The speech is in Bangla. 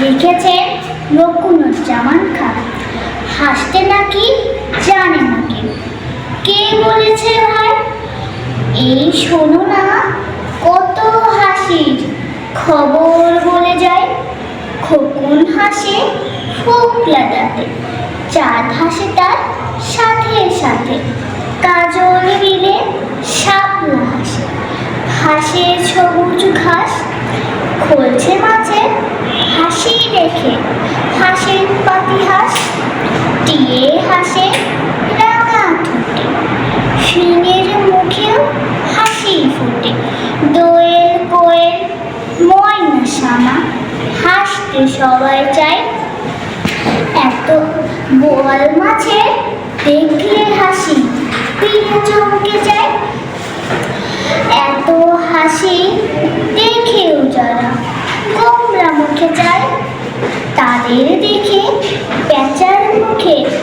লিখেছেন রকুনুজ্জামান খান। হাসতে নাকি, জানে নাকি? কে বলেছে ভাই? এই শোনো না, কত হাসির খবর বলে যায়। খোকন হাসে ফোকলা দাঁতে চাঁদ হাসে তার সাথে সাথে। কাজল বিলে সাপলা হাসে। হাসে সবুজ ঘাস, খোলছে মাঝে হাসি দেখে হাসের পাতি হাস দোয়েল ময়না হাসতে সবাই এত বোয়াল মাছে দেখলে হাসি ফিরে চমকে যায়। এত হাসি দেখেও যারা গোমরা মুখে যায় তাদের দেখে পেঁচার Okay.